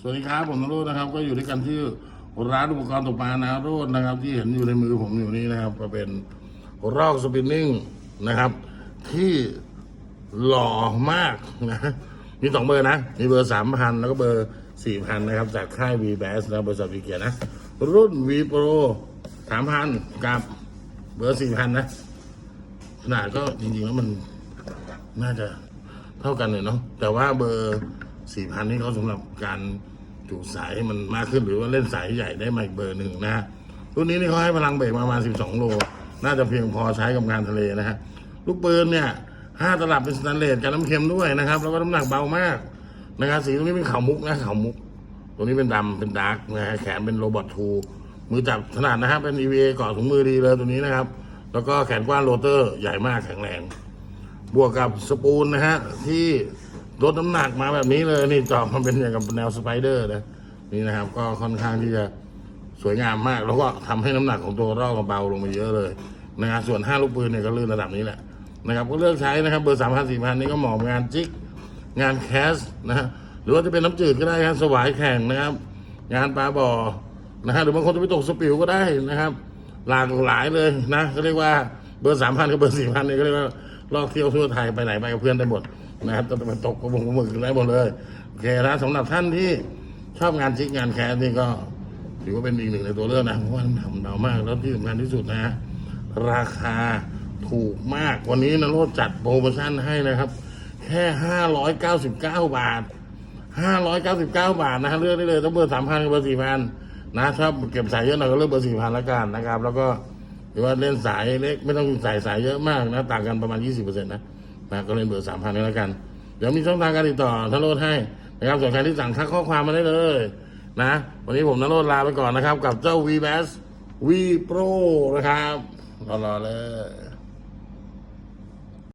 สวัสดีครับผมนรุนะครับ ก็อยู่ด้วยกันที่ร้านอุปกรณ์ตกปลานาโรดนะครับ ที่เห็นอยู่ในมือผมอยู่นี้นะครับ ก็เป็นรอกสปินนิ่งนะครับ ที่หล่อมากนะมีสองเบอร์นะ มีเบอร์สามพันแล้วก็เบอร์สี่พันนะครับ จากค่าย V b a s นะบริษัทวีเกียนะ รุ่น V Pro สามพันกับเบอร์สี่พันนะ ขนาดก็จริงๆแล้วมันน่าจะเท่ากันเลยเนาะแต่ว่าเบอร์ สี่พันนี่เขาสำหรับการจูดสายให้มันมากขึ้นหรือว่าเล่นสายใหญ่ได้มาอีกเบอร์หนึ่งนะฮะรุ่นนี้นี่เขาให้พลังเบรกประมาณสิบสองโล น่าจะเพียงพอใช้กับงานทะเลนะฮะลูกปืนเนี่ยห้าตลับเป็นสแตนเลสกันน้ำเค็มด้วยนะครับ แล้วก็น้ำหนักเบามากนะครับสีตรงนี้เป็นขาวมุกนะขาวมุก ตัวนี้เป็นดำเป็นดาร์กนะฮะแขนเป็นโรบอททูมือจับถนัดนะครับเป็น EVA เกาะถุงมือดีเลยตัวนี้นะครับ แล้วก็แขนกว้างโรเตอร์ใหญ่มากแข็งแรงบวกกับสปูลนะฮะที่ ลดน้ำหนักมาแบบนี้เลยนี่จอบมันเป็นอย่างกับแนวสไปเดอร์นะนี่นะครับ ก็ค่อนข้างที่จะสวยงามมาก แล้วก็ทำให้น้ำหนักของตัวรอกเบาลงมาเยอะเลยนะครับส่วนห้าลูกปืนเนี่ยก็ลื่นระดับนี้แหละนะครับ ก็เลือกใช้นะครับเบอร์สามพันสี่พันนี่ก็เหมาะงานจิกงานแคสนะฮะหรือว่าจะเป็นน้ำจืดก็ได้ครับสวายแข่งนะครับ งานปลาบ่อนะฮะหรือบางคนจะไปตกสปิวก็ได้นะครับ หลากหลายเลยนะเขาเรียกว่าเบอร์สามพันกับเบอร์สี่พันนี่ก็เรียกว่าลอกเที่ยวทั่วไทยไปไหนไปกับเพื่อนได้หมด นะครับจะไปตกกระบงกระมึกได้หมดเลยโอเคนะสำหรับท่านที่ชอบงานจิกงานแคสนี่ก็ถือว่าเป็นอีกหนึ่งในตัวเลือกนะเพราะว่าทำเดามากแล้วที่สำคัญที่สุดนะราคาถูกมากวันนี้นะโรดจัดโปรโมชั่นให้นะครับ แค่ห้าร้อยเก้าสิบเก้าบาทห้าร้อยเก้าสิบเก้าบาทนะฮะเลือกได้เลยต้องเบอร์สามพันกับเบอร์สี่พันนะถ้าเก็บสายเยอะหน่อยก็เลือกเบอร์สี่พันละกันนะครับ แล้วก็หรือว่าเล่นสายเล็กไม่ต้องใส่สายเยอะมากนะ ต่างกันประมาณยี่สิบเปอร์เซ็นต์นะ นะก็เล่นเบอร์สามพันนี่ละกัน เดี๋ยวมีช่องทางการติดต่อทาโรดให้นะครับส่วนใครที่สั่งทักข้อความมาได้เลยนะ วันนี้ผมนโรดลาไปก่อนนะครับ กับเจ้า V b a s V Pro นะครับรอๆเลย